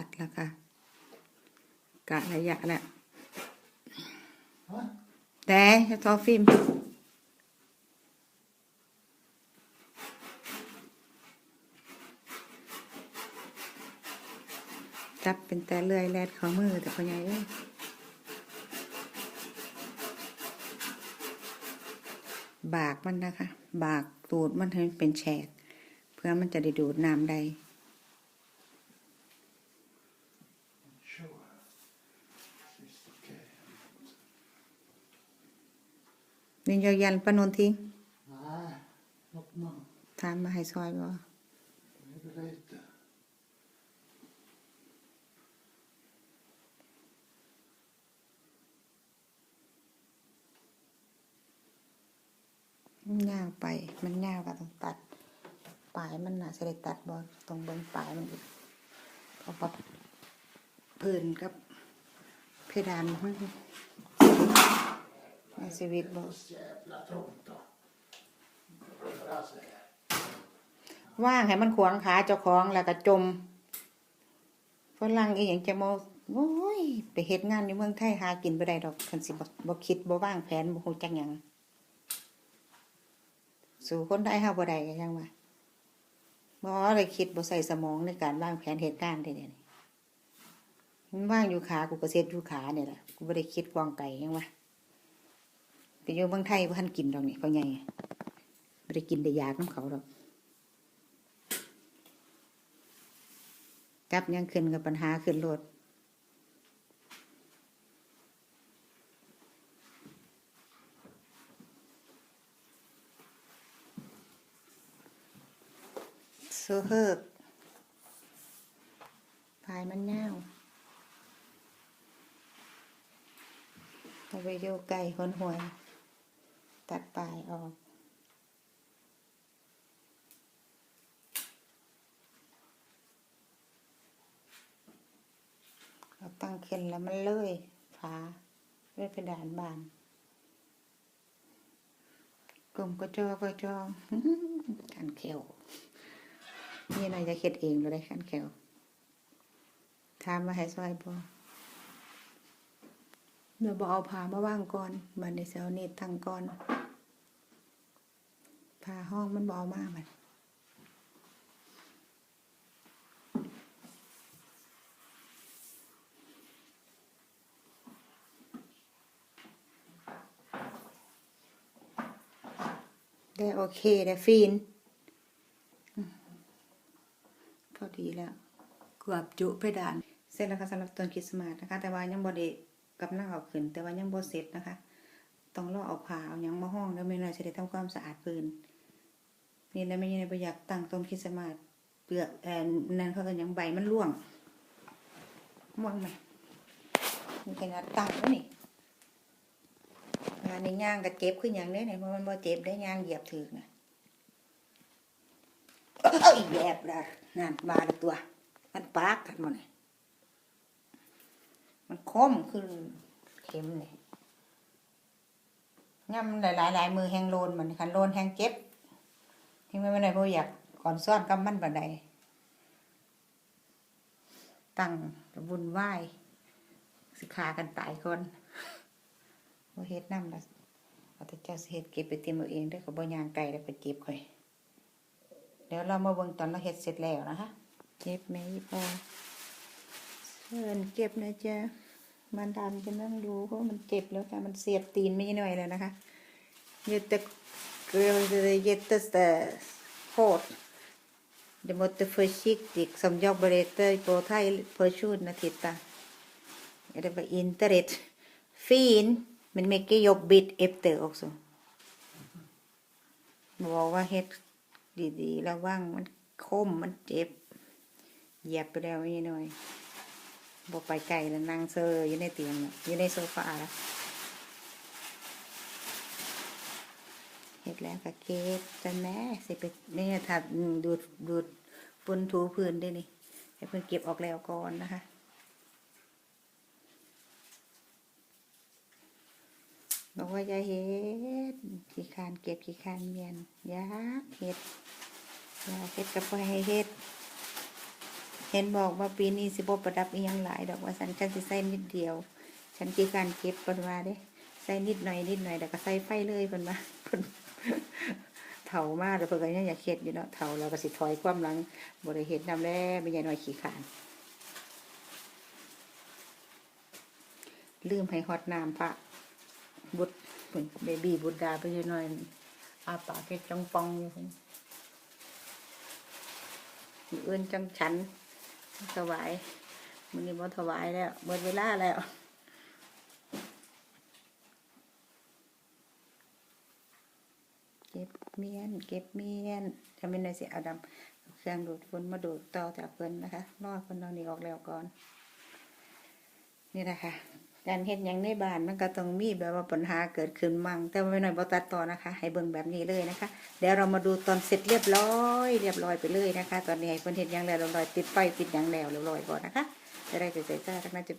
ตัดแล้วค่ะกะระยะแล้ว Va? แต่จะทอฟิล์มจับเป็นแต่เลื่อยแลดเของมือแต่พอใหญ่เลยบากมันนะคะ บากตูดมันให้มันเป็นแฉก เพื่อมันจะได้ดูดน้ำได้ นี่ยอยันปะนนทิ้ง Nej, låt man. ทานมาให้ซอยบ่ Det är väl lite. มันยาวไป มันยาวก็ต้องตัด ปลายมันน่ะจะได้ตัดบ่ตรงเบนปลายมันอีกเพราะว่าพื้นกับเพดานมันใน ชีวิตบ่ว่างให้มันขวางขาเจ้าของแล้วก็จมฝรั่งอีหยังจะมโอ้ยไปเฮ็ดงานในเมืองไทยหากินบ่ได้ดอกคันสิบ่บ่คิดบ่วางแผนบ่ฮู้จักหยังสู่คนไทยเฮาบ่ได้ก็ยังว่าบ่ได้คิดบ่ใส่สมองในการวางแผนเหตุการณ์ได้เดะนี่มันว่างอยู่ขากูก็เสียอยู่ขาเนี่ยแหละกูบ่ได้คิดกว้างไกลยังว่าไป อยู่เมืองไทยบ่ทันกินดอกนี่เขาใหญ่บ่ได้กินได้ยากนํเขาดอกจับยังขึ้นกับปัญหาขึ้นรถโซเฮิกพายมันเน่าวเอาไปโยไก่คนหวย ตัดปลายออก เราตั้งขึ้นแล้วมันเลื่อยฝาเลื่อยเพดานบาน กลมก็จอก็จอขันเขียวนี่นายจะเค็ดเองเลยขันเขียวทามมาให้ซอยบอ เดี๋ยวบอเอาผ้ามาว่างก่อนบันในเซลนี่ตั้งก่อนผ้าห้องมันบเอามาบันได้โอเคได้ฟีนอืมพอดีแล้วเกือบจุเพดาน เสร็จแล้วค่ะสำหรับต้นคริสต์มาสนะคะ แต่ว่ายังบ่ได้ กำลังเอาขึ้น แต่ว่ายังบ่เสร็จนะคะ ต้องรอเอาผ้าเอายังมาห้องแล้วไม่น่าจะได้ทำความสะอาดพื้นนี่แล้วไม่ยังบ่อยากตั้งต้นคริสต์มาสเปลือกเอ่อนั่นเขาก็ยังใบมันร่วงม่วงไหมมันขนาดตั้งแล้วนี่งานนี้ย่างก็เจ็บขึ้นอย่างนี้เนี่ยเพราะมันบ่เจ็บได้ย่างเหยียบถือนะเอ้ยแยบละนั่นมาและตัว มันปากกันหมัน มันคมขึ้นเข็มเนี่ยย่ำหลายหลายหลายมือแหงโลนเหมันคันโลนแหงเจ็บที่ไม่ไม่ได้บ่อยากก่อนซ่อนกำมันบันไดตั้งบุญไหว้สิขากันตายคนบ่เฮ็ดน้ำละเอาแต่เจ้าเฮ็ดเก็บไปเตรียมเอาเองด้อก็บ่ย่างไกลแล้วไปเก็บค่อยเดี๋ยวเรามาเบิ่งตอนเราเฮ็ดเสร็จแล้วนะคะ เก็บไหมพอ เพื่อนเก็บนะจ๊ะมันดันจะนั่งดูเพราะมันเจ็บแล้วค่ะ มันเสียบตีนไม่หน่อยเลยนะคะเยตเกลือจะเยตแต่โคตรเดมตเฟอร์ชิกติกสมยอกเบเรเตอร์โปรไทเพอร์ชูดนาทิตาเรียกว่าอินเตอร์เรตฟีนมันไม่เกี่ยบบิดเอฟเตอร์ออกสูบอกว่าเฮ็ดดีๆระวังมันคมมันเจ็บเหยียบไปแล้วไม่หน่อย บอไปไกลแล้วนั่งเซอร์อยู่ในเตียงอยู่ในโซฟาล้วเฮ็ดแล้วก็เก็บจันแม่สิไปนี่ถ้าดูดดูดฝุ่นถูพื้นได้นี่ให้เพิ่อนเก็บออกแล้วก่อนนะคะบอกว่าอย่าเฮ็ดขี้คร้านเก็บขี้คร้านเมียนอยากเฮ็ดอยากเฮ็ดกับบ่ให้เฮ็ด เห็นบอกว่าปีนี้สิบประดับอียังหลายดอกว่าสันฉันสิใส่นิดเดียว ฉันกี่การเก็บเพิ่นว่าเด้ใส่นิดหน่อยนิดหน่อยแล้วก็ใส่ไฟเลยเพิ่นว่าเพิ่นเฒ่ามากแล้วเพิ่นก็ยังอยากเฮ็ดอยู่เนาะเฒ่าแล้วก็สิถอยความหลังบ่ได้เฮ็ดนำแล้วไม่ใหญ่น้อยขี้ขานลืมให้ฮอดน้ำพระบุตรเบบี้บุตรดาไปอยู่หน่อยอาปากเฮ็ดจังปองอยู่เพิ่นมื้อนจังฉัน ถวายมันนี่บ่ถวายแล้วหมดเวลาแล้วเก็บเมียนเก็บเมียนทำเป็นในสิเอาดำเอาเครื่องดูดฝุ่นมาดูดต่อจากเพิ่นนะคะรอเพิ่นเอานี่ออกแล้วก่อน นี่นะคะ การเฮ็ดยังในบ้านมันก็ต้องมีแบบว่าปัญหาเกิดขึ้นมั่งแต่ว่าไม่น้อยบอตัดต่อนะคะ ให้เบิ่งแบบนี้เลยนะคะ เดี๋ยวเรามาดูตอนเสร็จเรียบร้อย เรียบร้อยไปเลยนะคะ ตอนนี้ให้เพิ่นเฮ็ดยังแล้วเรียบร้อยติดไฟติดหยังแล้วเรียบร้อยก่อนนะคะจะได้ใจใจจ้าทั้งนั้นเจ็บ